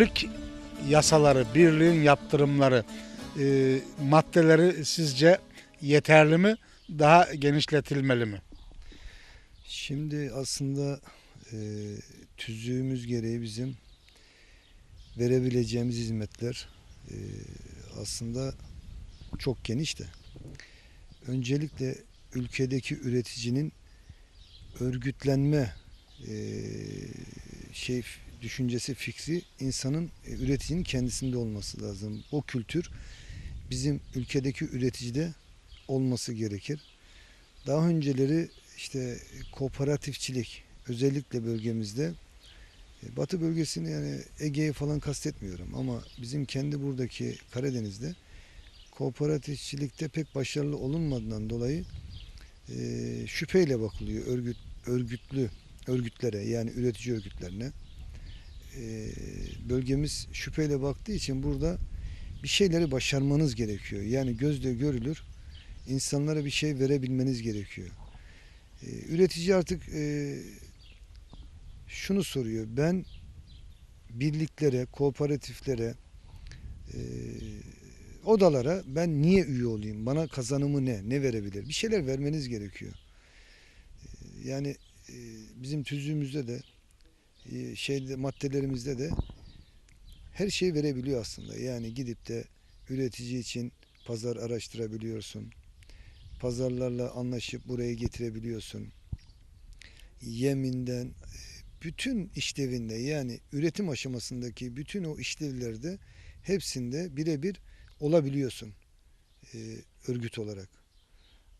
birlik yasaları, birliğin yaptırımları, e, maddeleri sizce yeterli mi? Daha genişletilmeli mi? Şimdi aslında e, tüzüğümüz gereği bizim verebileceğimiz hizmetler e, aslında çok geniş de. Öncelikle ülkedeki üreticinin örgütlenme e, şey düşüncesi fikri insanın e, üreticinin kendisinde olması lazım. O kültür bizim ülkedeki üreticide olması gerekir. Daha önceleri işte kooperatifçilik özellikle bölgemizde e, Batı bölgesini yani Ege'yi falan kastetmiyorum ama bizim kendi buradaki Karadeniz'de kooperatifçilikte pek başarılı olunmadığından dolayı e, şüpheyle bakılıyor örgüt örgütlü örgütlere yani üretici örgütlerine. E, bölgemiz şüpheyle baktığı için burada bir şeyleri başarmanız gerekiyor. Yani gözle görülür insanlara bir şey verebilmeniz gerekiyor. E, üretici artık e, şunu soruyor. Ben birliklere, kooperatiflere, odalara ben niye üye olayım? Bana kazanımı ne? Ne verebilir? Bir şeyler vermeniz gerekiyor. Yani bizim tüzüğümüzde de şeyde maddelerimizde de her şeyi verebiliyor aslında. Yani gidip de üretici için pazar araştırabiliyorsun. Pazarlarla anlaşıp buraya getirebiliyorsun. Yeminden e, bütün işlevinde yani üretim aşamasındaki bütün o işlevlerde hepsinde birebir olabiliyorsun e, örgüt olarak.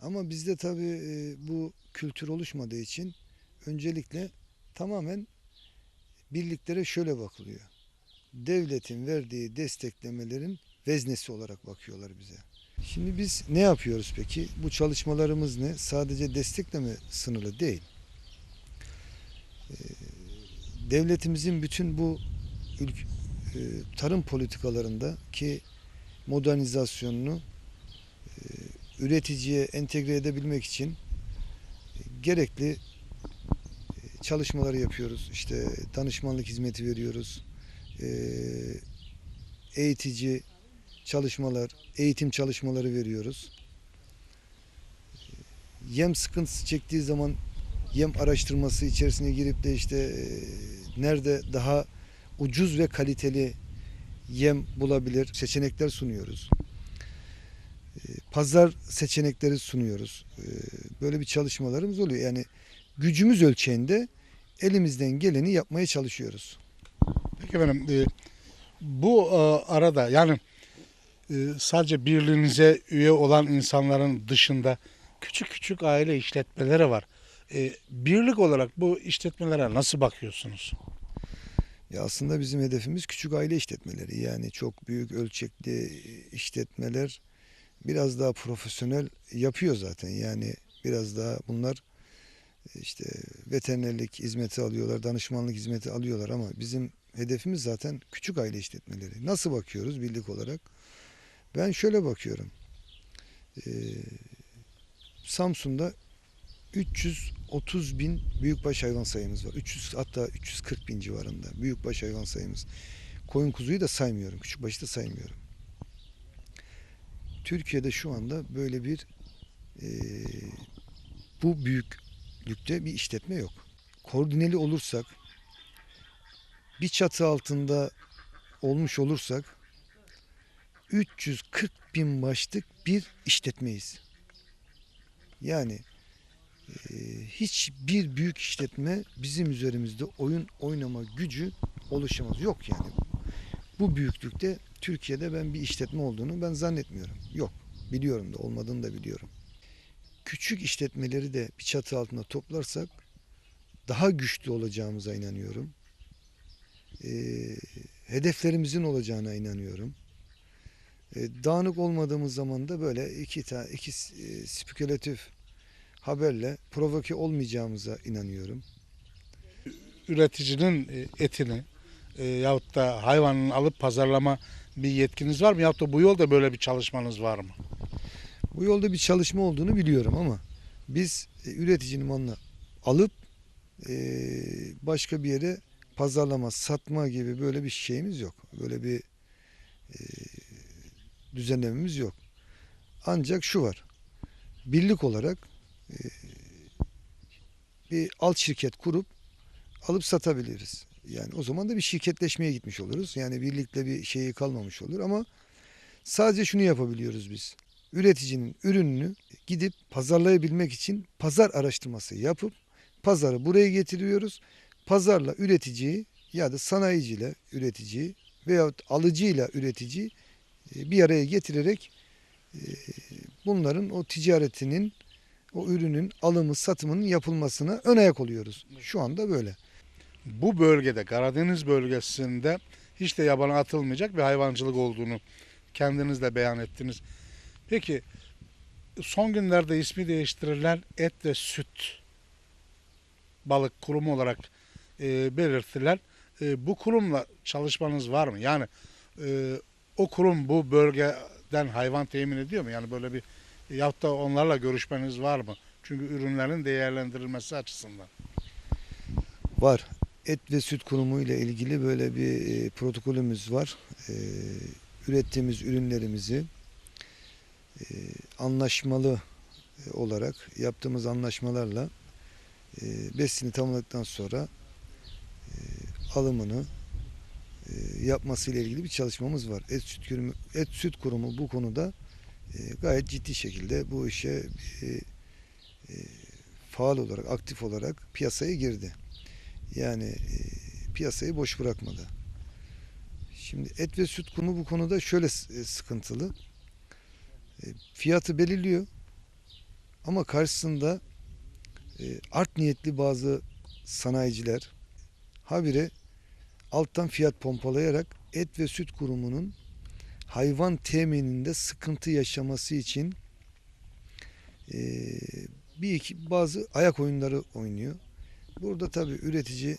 Ama bizde tabii e, bu kültür oluşmadığı için öncelikle tamamen birliklere şöyle bakılıyor. Devletin verdiği desteklemelerin veznesi olarak bakıyorlar bize. Şimdi biz ne yapıyoruz peki? Bu çalışmalarımız ne? Sadece destekleme sınırlı değil. Ee, Devletimizin bütün bu e, tarım politikalarında ki modernizasyonunu e, üreticiye entegre edebilmek için gerekli çalışmaları yapıyoruz. İşte danışmanlık hizmeti veriyoruz. E, eğitici çalışmalar, eğitim çalışmaları veriyoruz. Yem sıkıntısı çektiği zaman yem araştırması içerisine girip de işte e, nerede daha ucuz ve kaliteli yem bulabilir seçenekler sunuyoruz. E, Pazar seçenekleri sunuyoruz. Böyle bir çalışmalarımız oluyor. Yani gücümüz ölçeğinde elimizden geleni yapmaya çalışıyoruz. Peki efendim e, bu e, arada yani e, sadece birliğinize üye olan insanların dışında küçük küçük aile işletmeleri var. E, birlik olarak bu işletmelere nasıl bakıyorsunuz? Ya aslında bizim hedefimiz küçük aile işletmeleri. Yani çok büyük ölçekli işletmeler biraz daha profesyonel yapıyor zaten. Yani biraz daha bunlar işte veterinerlik hizmeti alıyorlar, danışmanlık hizmeti alıyorlar ama bizim hedefimiz zaten küçük aile işletmeleri. Nasıl bakıyoruz birlik olarak? Ben şöyle bakıyorum. Ee, Samsun'da 330 bin büyükbaş hayvan sayımız var. 300 hatta 340 bin civarında büyükbaş hayvan sayımız. Koyun kuzuyu da saymıyorum. Küçükbaşı da saymıyorum. Türkiye'de şu anda böyle bir e, bu büyüklükte bir işletme yok. Koordineli olursak bir çatı altında olmuş olursak 340 bin başlık bir işletmeyiz. Yani e, hiçbir büyük işletme bizim üzerimizde oyun oynama gücü oluşamaz. Yok yani. Bu büyüklükte Türkiye'de ben bir işletme olduğunu ben zannetmiyorum. Yok. Biliyorum da olmadığını da biliyorum. Küçük işletmeleri de bir çatı altında toplarsak daha güçlü olacağımıza inanıyorum. E, hedeflerimizin olacağına inanıyorum. E, dağınık olmadığımız zaman da böyle iki tane iki e, spekülatif haberle provoke olmayacağımıza inanıyorum. Üreticinin e, etini e, yahut da hayvanını alıp pazarlama bir yetkiniz var mı? Yahut da bu yolda böyle bir çalışmanız var mı? Bu yolda bir çalışma olduğunu biliyorum ama biz e, üreticinin malını alıp e, başka bir yere pazarlama, satma gibi böyle bir şeyimiz yok. Böyle bir e, düzenlememiz yok. Ancak şu var. Birlik olarak bir alt şirket kurup alıp satabiliriz. Yani o zaman da bir şirketleşmeye gitmiş oluruz. Yani birlikte bir şeyi kalmamış olur ama sadece şunu yapabiliyoruz biz. Üreticinin ürününü gidip pazarlayabilmek için pazar araştırması yapıp pazarı buraya getiriyoruz. Pazarla üreticiyi ya da sanayiciyle üreticiyi veyahut alıcıyla üreticiyi e, bir araya getirerek e, bunların o ticaretinin o ürünün alımı satımının yapılmasına ön ayak oluyoruz. Şu anda böyle. Bu bölgede Karadeniz bölgesinde hiç de yabana atılmayacak bir hayvancılık olduğunu kendiniz de beyan ettiniz. Peki son günlerde ismi değiştirilen et ve süt balık kurumu olarak e, belirttiler. E, bu kurumla çalışmanız var mı? Yani e, o kurum bu bölgeden hayvan temin ediyor mu? Yani böyle bir yahut da onlarla görüşmeniz var mı? Çünkü ürünlerin değerlendirilmesi açısından. Var. Et ve Süt Kurumu ile ilgili böyle bir e, protokolümüz var. E, ürettiğimiz ürünlerimizi anlaşmalı e, olarak yaptığımız anlaşmalarla e, besini tamamladıktan sonra e, alımını e, yapması ile ilgili bir çalışmamız var. Et Süt Kurumu, Et Süt Kurumu bu konuda e, gayet ciddi şekilde bu işe e, faal olarak, aktif olarak piyasaya girdi. Yani e, piyasayı boş bırakmadı. Şimdi et ve süt kurumu bu konuda şöyle e, sıkıntılı. E, fiyatı belirliyor ama karşısında e, art niyetli bazı sanayiciler habire alttan fiyat pompalayarak et ve süt kurumunun hayvan temininde sıkıntı yaşaması için e, bir iki bazı ayak oyunları oynuyor. Burada tabii üretici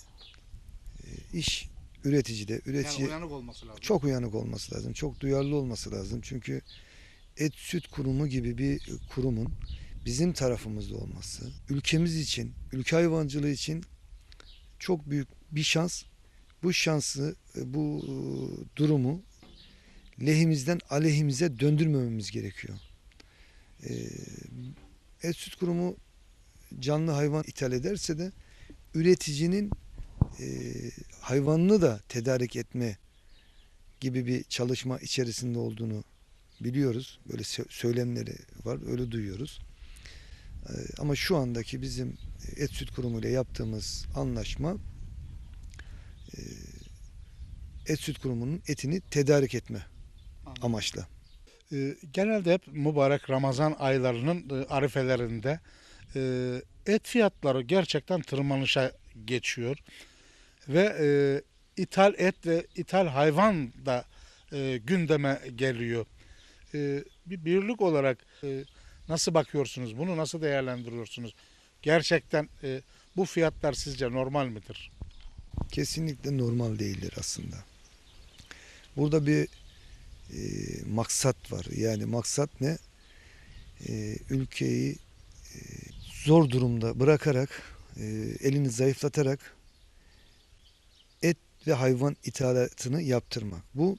iş üreticide üretici uyanık olması lazım. çok uyanık olması lazım. Çok duyarlı olması lazım. Çünkü et süt kurumu gibi bir kurumun bizim tarafımızda olması ülkemiz için, ülke hayvancılığı için çok büyük bir şans. Bu şansı, bu e, durumu lehimizden aleyhimize döndürmememiz gerekiyor. E, Et süt kurumu canlı hayvan ithal ederse de üreticinin e, hayvanını da tedarik etme gibi bir çalışma içerisinde olduğunu biliyoruz. Böyle sö- söylemleri var, öyle duyuyoruz. E, ama şu andaki bizim et süt kurumu ile yaptığımız anlaşma e, et süt kurumunun etini tedarik etme amaçla. Ee, genelde hep mübarek Ramazan aylarının e, arifelerinde e, et fiyatları gerçekten tırmanışa geçiyor ve e, ithal et ve ithal hayvan da e, gündeme geliyor. E, bir birlik olarak e, nasıl bakıyorsunuz? Bunu nasıl değerlendiriyorsunuz? Gerçekten e, bu fiyatlar sizce normal midir? kesinlikle normal değildir aslında. Burada bir e, maksat var. Yani maksat ne? E, ülkeyi e, zor durumda bırakarak, e, elini zayıflatarak et ve hayvan ithalatını yaptırmak. Bu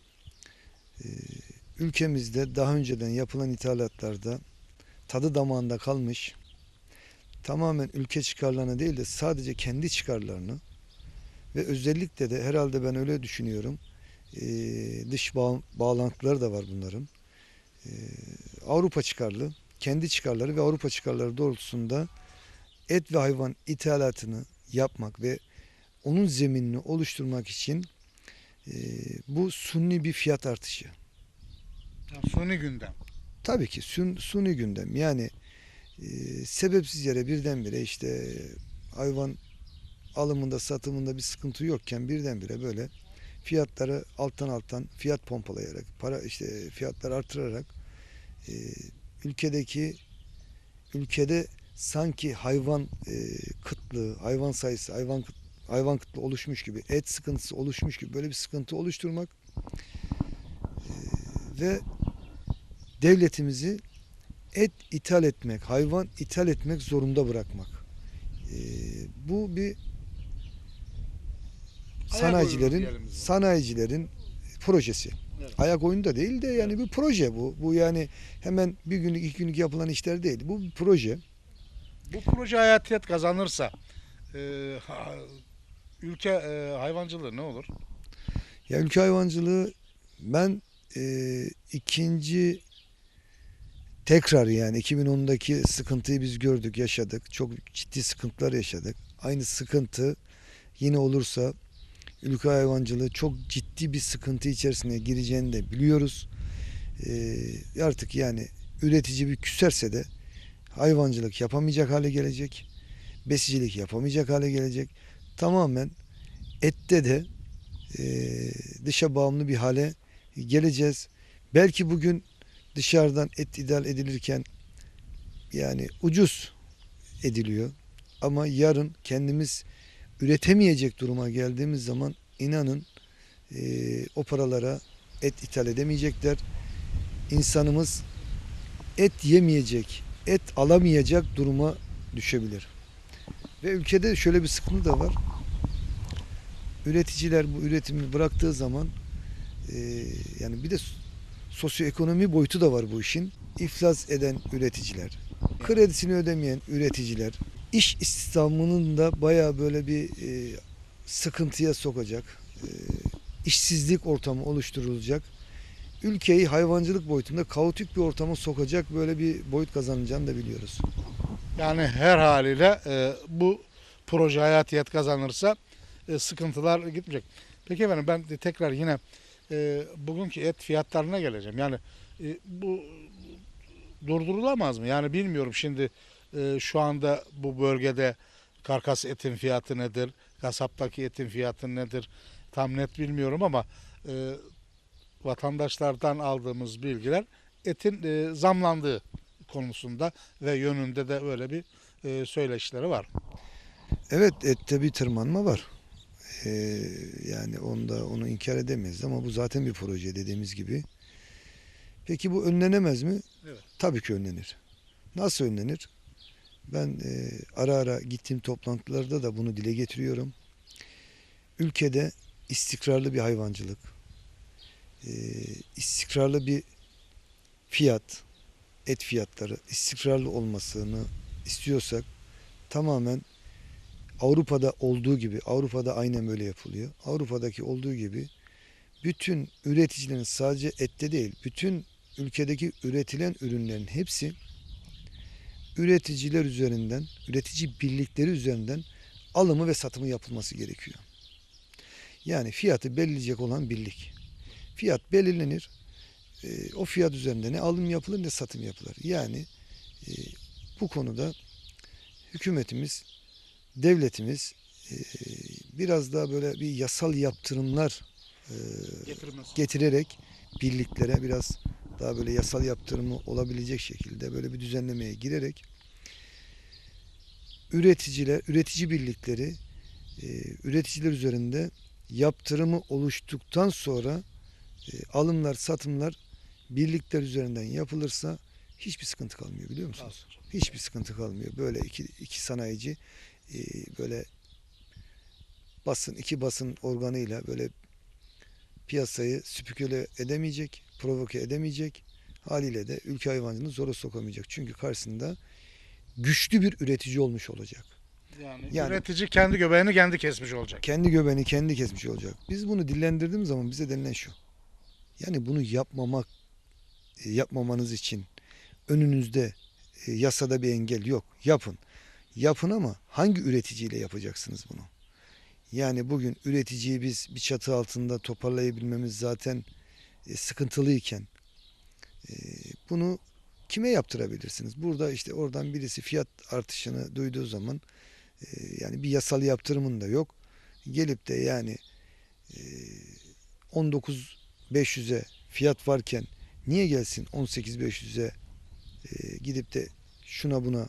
ülkemizde daha önceden yapılan ithalatlarda tadı damağında kalmış, tamamen ülke çıkarlarına değil de sadece kendi çıkarlarını ve özellikle de herhalde ben öyle düşünüyorum. Dış bağ, bağlantıları da var bunların. Avrupa çıkarlı, kendi çıkarları ve Avrupa çıkarları doğrultusunda et ve hayvan ithalatını yapmak ve onun zeminini oluşturmak için bu sunni bir fiyat artışı. Suni gündem. Tabii ki sun, suni gündem. Yani e, sebepsiz yere birdenbire işte hayvan alımında satımında bir sıkıntı yokken birdenbire böyle fiyatları alttan alttan fiyat pompalayarak para işte fiyatları artırarak e, ülkedeki ülkede sanki hayvan e, kıtlığı, hayvan sayısı, hayvan hayvan kıtlığı oluşmuş gibi, et sıkıntısı oluşmuş gibi böyle bir sıkıntı oluşturmak e, ve devletimizi et ithal etmek, hayvan ithal etmek zorunda bırakmak. Ee, bu bir sanayicilerin sanayicilerin projesi. Evet. Ayak oyunu da değil de yani bir proje bu. Bu yani hemen bir günlük iki günlük yapılan işler değil. Bu bir proje. Bu proje hayatiyet kazanırsa e, ha- ülke e, hayvancılığı ne olur? Ya ülke hayvancılığı ben e, ikinci tekrar yani 2010'daki sıkıntıyı biz gördük, yaşadık. Çok ciddi sıkıntılar yaşadık. Aynı sıkıntı yine olursa ülke hayvancılığı çok ciddi bir sıkıntı içerisine gireceğini de biliyoruz. E, artık yani üretici bir küserse de hayvancılık yapamayacak hale gelecek. Besicilik yapamayacak hale gelecek. Tamamen ette de e, dışa bağımlı bir hale geleceğiz. Belki bugün dışarıdan et ithal edilirken yani ucuz ediliyor. Ama yarın kendimiz üretemeyecek duruma geldiğimiz zaman inanın e, o paralara et ithal edemeyecekler. İnsanımız et yemeyecek, et alamayacak duruma düşebilir. Ve ülkede şöyle bir sıkıntı da var üreticiler bu üretimi bıraktığı zaman e, yani bir de sosyoekonomi boyutu da var bu işin. İflas eden üreticiler, kredisini ödemeyen üreticiler, iş istihdamının da bayağı böyle bir e, sıkıntıya sokacak, e, işsizlik ortamı oluşturulacak. Ülkeyi hayvancılık boyutunda kaotik bir ortama sokacak böyle bir boyut kazanacağını da biliyoruz. Yani her haliyle e, bu proje hayatiyet kazanırsa e, sıkıntılar gitmeyecek. Peki efendim ben tekrar yine e, bugünkü et fiyatlarına geleceğim. Yani e, bu durdurulamaz mı? Yani bilmiyorum şimdi e, şu anda bu bölgede karkas etin fiyatı nedir? Kasaptaki etin fiyatı nedir? Tam net bilmiyorum ama e, vatandaşlardan aldığımız bilgiler etin e, zamlandığı konusunda ve yönünde de öyle bir e, söyleşileri var. Evet ette bir tırmanma var. Ee, yani onda onu inkar edemeyiz ama bu zaten bir proje dediğimiz gibi. Peki bu önlenemez mi? Evet. Tabii ki önlenir. Nasıl önlenir? Ben e, ara ara gittiğim toplantılarda da bunu dile getiriyorum. Ülkede istikrarlı bir hayvancılık, e, istikrarlı bir fiyat, et fiyatları istikrarlı olmasını istiyorsak tamamen Avrupa'da olduğu gibi, Avrupa'da aynen böyle yapılıyor. Avrupa'daki olduğu gibi bütün üreticilerin sadece ette değil, bütün ülkedeki üretilen ürünlerin hepsi üreticiler üzerinden, üretici birlikleri üzerinden alımı ve satımı yapılması gerekiyor. Yani fiyatı belirleyecek olan birlik. Fiyat belirlenir. e, o fiyat üzerinde ne alım yapılır ne satım yapılır. Yani e, bu konuda hükümetimiz devletimiz biraz daha böyle bir yasal yaptırımlar Getirmesi. getirerek birliklere biraz daha böyle yasal yaptırımı olabilecek şekilde böyle bir düzenlemeye girerek üreticiler, üretici birlikleri üreticiler üzerinde yaptırımı oluştuktan sonra alımlar, satımlar birlikler üzerinden yapılırsa hiçbir sıkıntı kalmıyor biliyor musunuz? Hiçbir sıkıntı kalmıyor. Böyle iki, iki sanayici e, böyle basın iki basın organıyla böyle piyasayı süpüküle edemeyecek, provoke edemeyecek. Haliyle de ülke hayvancılığını zora sokamayacak. Çünkü karşısında güçlü bir üretici olmuş olacak. Yani, Yani- üretici kendi göbeğini kendi kesmiş olacak. Kendi göbeğini kendi kesmiş olacak. Biz bunu dillendirdiğimiz zaman bize denilen şu. Yani bunu yapmamak e, yapmamanız için önünüzde e, yasada bir engel yok. Yapın. Yapın ama hangi üreticiyle yapacaksınız bunu? Yani bugün üreticiyi biz bir çatı altında toparlayabilmemiz zaten e, sıkıntılıyken e, bunu kime yaptırabilirsiniz? Burada işte oradan birisi fiyat artışını duyduğu zaman e, yani bir yasal yaptırımın da yok. Gelip de yani e, 19.500'e fiyat varken niye gelsin 18.500'e e, gidip de şuna buna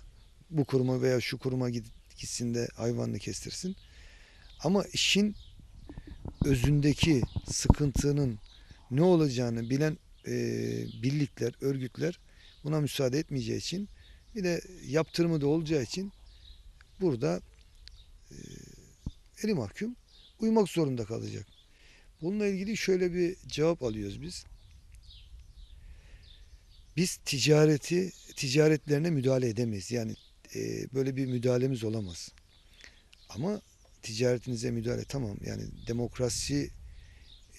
bu kuruma veya şu kuruma git- gitsin de hayvanını kestirsin. Ama işin özündeki sıkıntının ne olacağını bilen e, birlikler, örgütler buna müsaade etmeyeceği için bir de yaptırımı da olacağı için burada e, eli mahkum uymak zorunda kalacak. Bununla ilgili şöyle bir cevap alıyoruz biz. Biz ticareti, ticaretlerine müdahale edemeyiz. Yani böyle bir müdahalemiz olamaz. Ama ticaretinize müdahale tamam. Yani demokrasi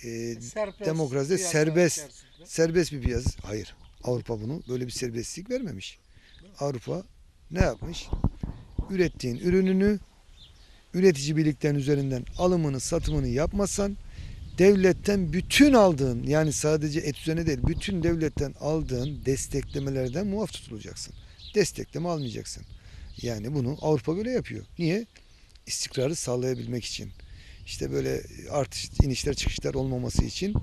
e, Serbest, demokraside serbest. içerisinde. serbest bir piyasa. Hayır. Avrupa bunu böyle bir serbestlik vermemiş. Avrupa ne yapmış? Ürettiğin ürününü üretici birliklerin üzerinden alımını satımını yapmazsan devletten bütün aldığın yani sadece et üzerine değil bütün devletten aldığın desteklemelerden muaf tutulacaksın. Destekleme almayacaksın. Yani bunu Avrupa böyle yapıyor. Niye? İstikrarı sağlayabilmek için. İşte böyle artış, inişler çıkışlar olmaması için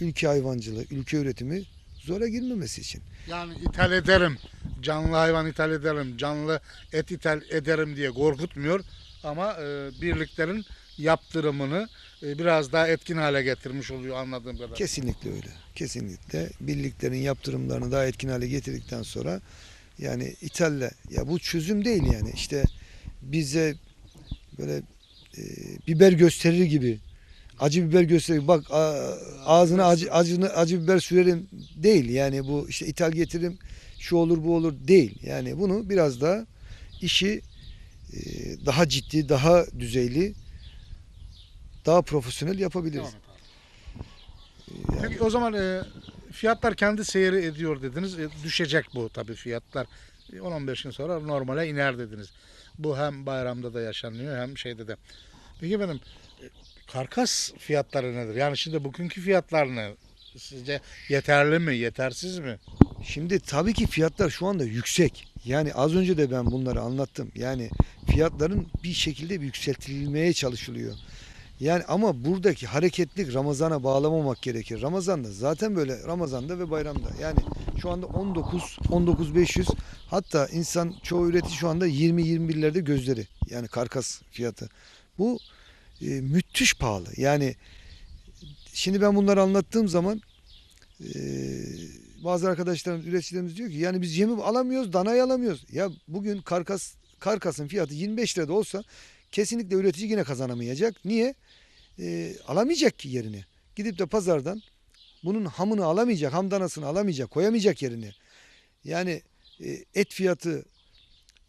ülke hayvancılığı, ülke üretimi zora girmemesi için. Yani ithal ederim, canlı hayvan ithal ederim, canlı et ithal ederim diye korkutmuyor. Ama e, birliklerin yaptırımını e, biraz daha etkin hale getirmiş oluyor anladığım kadarıyla. Kesinlikle öyle. Kesinlikle. Birliklerin yaptırımlarını daha etkin hale getirdikten sonra yani ithalle ya bu çözüm değil yani. İşte bize böyle e, biber gösterir gibi. Acı biber gösterir. Bak a- ağzına acı, acını, acı biber sürerim değil. Yani bu işte ithal getiririm şu olur bu olur değil. Yani bunu biraz daha işi e, daha ciddi daha düzeyli daha profesyonel yapabiliriz. Et abi. Peki o zaman e, fiyatlar kendi seyri ediyor dediniz. E, düşecek bu tabii fiyatlar. E, 10-15 gün sonra normale iner dediniz. Bu hem bayramda da yaşanıyor hem şeyde de. Peki benim e, karkas fiyatları nedir? Yani şimdi bugünkü fiyatlar ne? Sizce yeterli mi, yetersiz mi? Şimdi tabii ki fiyatlar şu anda yüksek. Yani az önce de ben bunları anlattım. Yani fiyatların bir şekilde yükseltilmeye çalışılıyor. Yani ama buradaki hareketlik Ramazan'a bağlamamak gerekir. Ramazan'da zaten böyle Ramazan'da ve bayramda. Yani şu anda 19 19500 hatta insan çoğu üretici şu anda 20 21'lerde gözleri. Yani karkas fiyatı. Bu e, müthiş pahalı. Yani şimdi ben bunları anlattığım zaman e, bazı arkadaşlarım, üreticilerimiz diyor ki yani biz yemi alamıyoruz, danayı alamıyoruz. Ya bugün karkas karkasın fiyatı 25 lirada olsa kesinlikle üretici yine kazanamayacak. Niye? E, alamayacak ki yerini. Gidip de pazardan bunun hamını alamayacak, ham danasını alamayacak, koyamayacak yerine. Yani e, et fiyatı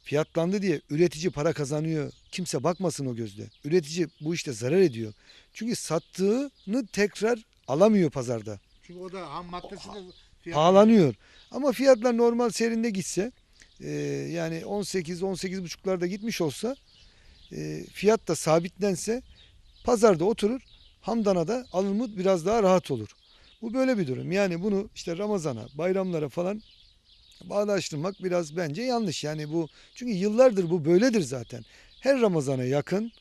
fiyatlandı diye üretici para kazanıyor. Kimse bakmasın o gözle. Üretici bu işte zarar ediyor. Çünkü sattığını tekrar alamıyor pazarda Çünkü o da ham maddesi de pahalanıyor. Ama fiyatlar normal seyrinde gitse e, yani 18 18 buçuklarda gitmiş olsa e, fiyat da sabitlense pazarda oturur hamdana da alımı biraz daha rahat olur. Bu böyle bir durum. Yani bunu işte Ramazan'a, bayramlara falan bağdaştırmak biraz bence yanlış. Yani bu çünkü yıllardır bu böyledir zaten. Her Ramazan'a yakın,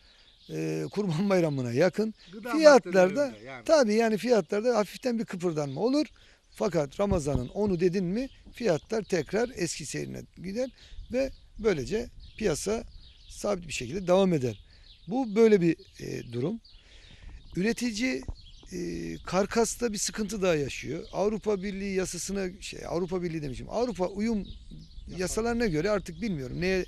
e, Kurban Bayramı'na yakın Gıda fiyatlarda yani. tabii yani fiyatlarda hafiften bir kıpırdanma olur. Fakat Ramazan'ın onu dedin mi fiyatlar tekrar eski seyrine gider ve böylece piyasa sabit bir şekilde devam eder. Bu böyle bir e, durum. Üretici e, karkasta bir sıkıntı daha yaşıyor. Avrupa Birliği yasasına şey Avrupa Birliği demişim. Avrupa uyum yasalarına göre artık bilmiyorum neye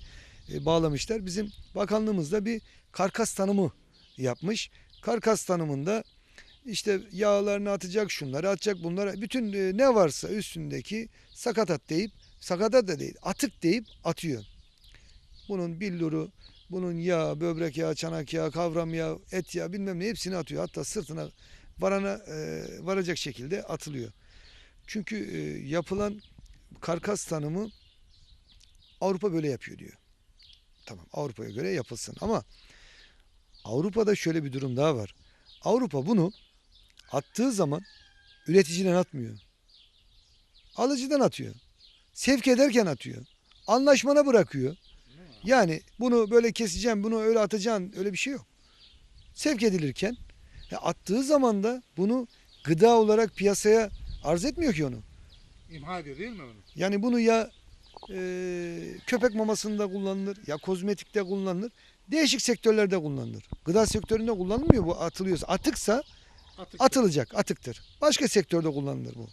e, bağlamışlar. Bizim bakanlığımızda bir karkas tanımı yapmış. Karkas tanımında işte yağlarını atacak, şunları atacak, bunlara bütün e, ne varsa üstündeki sakatat deyip sakatat da değil, atık deyip atıyor. Bunun billuru, bunun yağı, böbrek yağı, çanak yağı, kavram yağı, et yağı bilmem ne hepsini atıyor. Hatta sırtına varana e, varacak şekilde atılıyor. Çünkü e, yapılan karkas tanımı Avrupa böyle yapıyor diyor. Tamam Avrupa'ya göre yapılsın ama Avrupa'da şöyle bir durum daha var. Avrupa bunu attığı zaman üreticiden atmıyor. Alıcıdan atıyor. Sevk ederken atıyor. Anlaşmana bırakıyor. Yani bunu böyle keseceğim, bunu öyle atacağım öyle bir şey yok. Sevk edilirken ya attığı zaman da bunu gıda olarak piyasaya arz etmiyor ki onu. İmha ediyor değil mi bunu? Yani bunu ya e, köpek mamasında kullanılır ya kozmetikte kullanılır. Değişik sektörlerde kullanılır. Gıda sektöründe kullanılmıyor bu atılıyorsa. Atıksa Atık. atılacak atıktır. Başka sektörde kullanılır bu.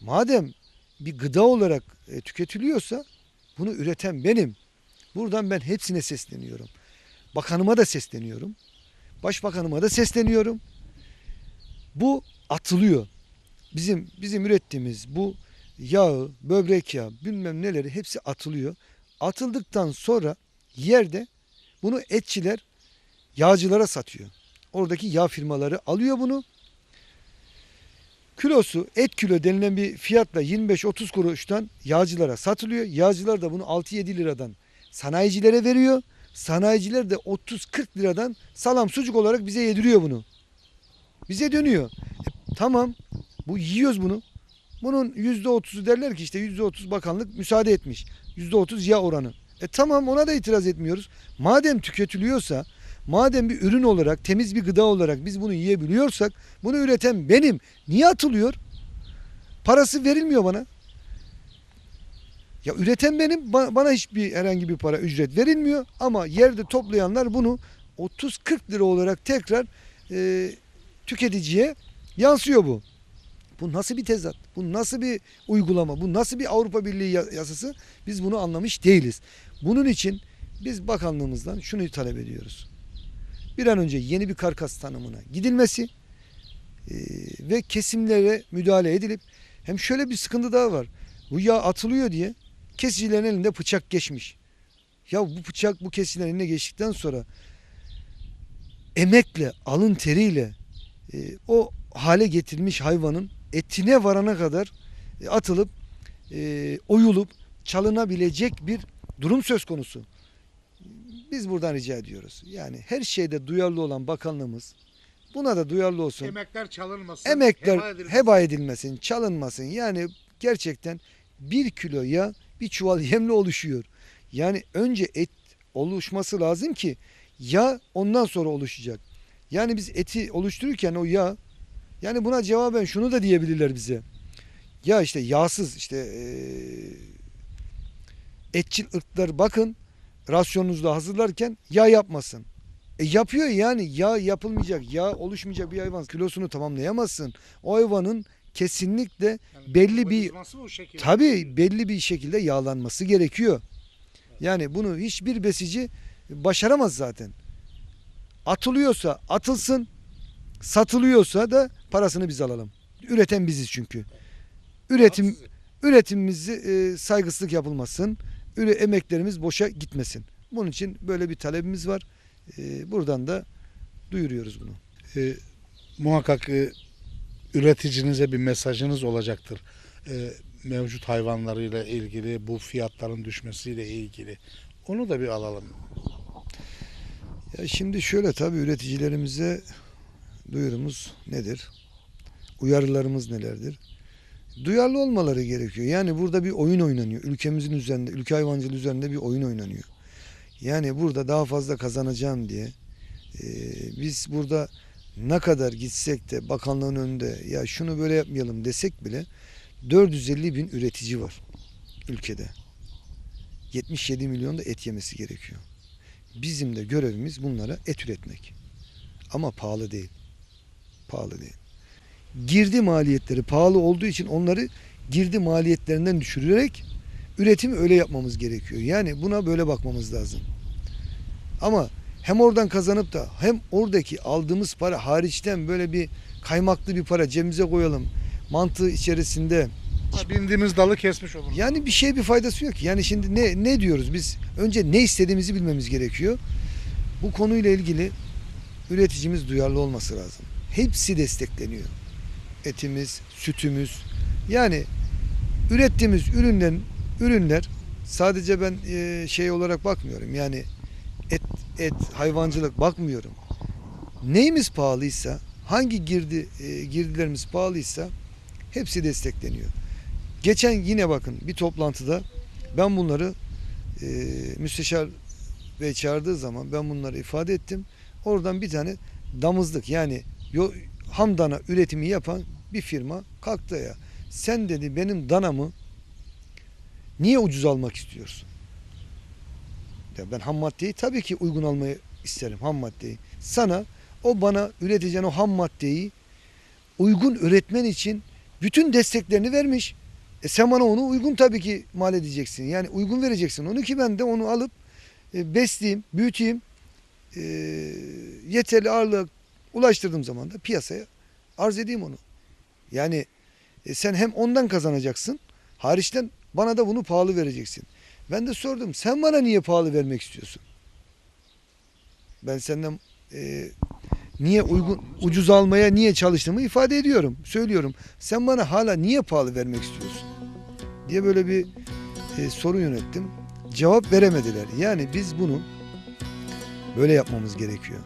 Madem bir gıda olarak e, tüketiliyorsa bunu üreten benim. Buradan ben hepsine sesleniyorum. Bakanıma da sesleniyorum. Başbakanıma da sesleniyorum. Bu atılıyor. Bizim bizim ürettiğimiz bu yağı, böbrek yağı, bilmem neleri hepsi atılıyor. Atıldıktan sonra yerde bunu etçiler yağcılara satıyor. Oradaki yağ firmaları alıyor bunu. Kilosu et kilo denilen bir fiyatla 25-30 kuruştan yağcılara satılıyor. Yağcılar da bunu 6-7 liradan sanayicilere veriyor. Sanayiciler de 30-40 liradan salam sucuk olarak bize yediriyor bunu. Bize dönüyor. E, tamam bu yiyoruz bunu. Bunun %30'u derler ki işte %30 bakanlık müsaade etmiş. %30 yağ oranı. E tamam ona da itiraz etmiyoruz. Madem tüketiliyorsa, madem bir ürün olarak, temiz bir gıda olarak biz bunu yiyebiliyorsak, bunu üreten benim. Niye atılıyor? Parası verilmiyor bana. Ya üreten benim, ba- bana hiçbir herhangi bir para ücret verilmiyor ama yerde toplayanlar bunu 30-40 lira olarak tekrar e, tüketiciye yansıyor bu. Bu nasıl bir tezat? Bu nasıl bir uygulama? Bu nasıl bir Avrupa Birliği ya- yasası? Biz bunu anlamış değiliz. Bunun için biz bakanlığımızdan şunu talep ediyoruz. Bir an önce yeni bir karkas tanımına gidilmesi e, ve kesimlere müdahale edilip hem şöyle bir sıkıntı daha var. Bu yağ atılıyor diye kesicilerin elinde bıçak geçmiş. Ya bu bıçak bu kesicilerin eline geçtikten sonra emekle, alın teriyle e, o hale getirilmiş hayvanın etine varana kadar e, atılıp e, oyulup çalınabilecek bir durum söz konusu. Biz buradan rica ediyoruz. Yani her şeyde duyarlı olan bakanlığımız buna da duyarlı olsun. Emekler çalınmasın. Emekler heba edilmesin. heba edilmesin, çalınmasın. Yani gerçekten bir kilo yağ bir çuval yemle oluşuyor. Yani önce et oluşması lazım ki yağ ondan sonra oluşacak. Yani biz eti oluştururken o yağ yani buna cevaben şunu da diyebilirler bize. Ya işte yağsız işte etçil ırklar bakın rasyonunuzda hazırlarken yağ yapmasın. E yapıyor yani yağ yapılmayacak, yağ oluşmayacak bir hayvan kilosunu tamamlayamazsın. O hayvanın kesinlikle Yani belli bir şekilde. tabii belli bir şekilde yağlanması gerekiyor. Yani bunu hiçbir besici başaramaz zaten. Atılıyorsa atılsın, satılıyorsa da parasını biz alalım. Üreten biziz çünkü. Üretim üretimimizi e, saygısızlık yapılmasın. Üre, emeklerimiz boşa gitmesin. Bunun için böyle bir talebimiz var. E, buradan da duyuruyoruz bunu. E, muhakkak e, üreticinize bir mesajınız olacaktır. E, mevcut hayvanlarıyla ilgili, bu fiyatların düşmesiyle ilgili. Onu da bir alalım. Ya şimdi şöyle tabii üreticilerimize duyurumuz nedir? Uyarılarımız nelerdir? Duyarlı olmaları gerekiyor. Yani burada bir oyun oynanıyor. Ülkemizin üzerinde, ülke hayvancılığı üzerinde bir oyun oynanıyor. Yani burada daha fazla kazanacağım diye e, biz burada ne kadar gitsek de bakanlığın önünde ya şunu böyle yapmayalım desek bile 450 bin üretici var ülkede. 77 milyon da et yemesi gerekiyor. Bizim de görevimiz bunlara et üretmek. Ama pahalı değil. Pahalı değil. Girdi maliyetleri pahalı olduğu için onları girdi maliyetlerinden düşürerek üretimi öyle yapmamız gerekiyor. Yani buna böyle bakmamız lazım. Ama hem oradan kazanıp da hem oradaki aldığımız para hariçten böyle bir kaymaklı bir para cebimize koyalım mantığı içerisinde Bindiğimiz dalı kesmiş oluruz. yani bir şey bir faydası yok. Yani şimdi ne ne diyoruz biz? Önce ne istediğimizi bilmemiz gerekiyor. Bu konuyla ilgili üreticimiz duyarlı olması lazım. Hepsi destekleniyor. Etimiz, sütümüz. Yani ürettiğimiz ürünlerin ürünler sadece ben e, şey olarak bakmıyorum. Yani et et hayvancılık bakmıyorum. Neyimiz pahalıysa, hangi girdi e, girdilerimiz pahalıysa hepsi destekleniyor. Geçen yine bakın bir toplantıda ben bunları e, müsteşar bey çağırdığı zaman ben bunları ifade ettim. Oradan bir tane damızlık yani yo, ham dana üretimi yapan bir firma kalktı ya. Sen dedi benim danamı niye ucuz almak istiyorsun? Ya ben ham maddeyi tabii ki uygun almayı isterim ham maddeyi. Sana o bana üreteceğin o ham maddeyi uygun üretmen için bütün desteklerini vermiş. E sen bana onu uygun tabii ki mal edeceksin. Yani uygun vereceksin onu ki ben de onu alıp e, besleyeyim, büyüteyim, e, yeterli ağırlığa ulaştırdığım zaman da piyasaya arz edeyim onu. Yani e, sen hem ondan kazanacaksın, hariçten bana da bunu pahalı vereceksin. Ben de sordum, sen bana niye pahalı vermek istiyorsun? Ben senden e, niye uygun ucuz almaya niye çalıştığımı ifade ediyorum, söylüyorum. Sen bana hala niye pahalı vermek istiyorsun? diye böyle bir e, soru yönettim. Cevap veremediler. Yani biz bunu böyle yapmamız gerekiyor.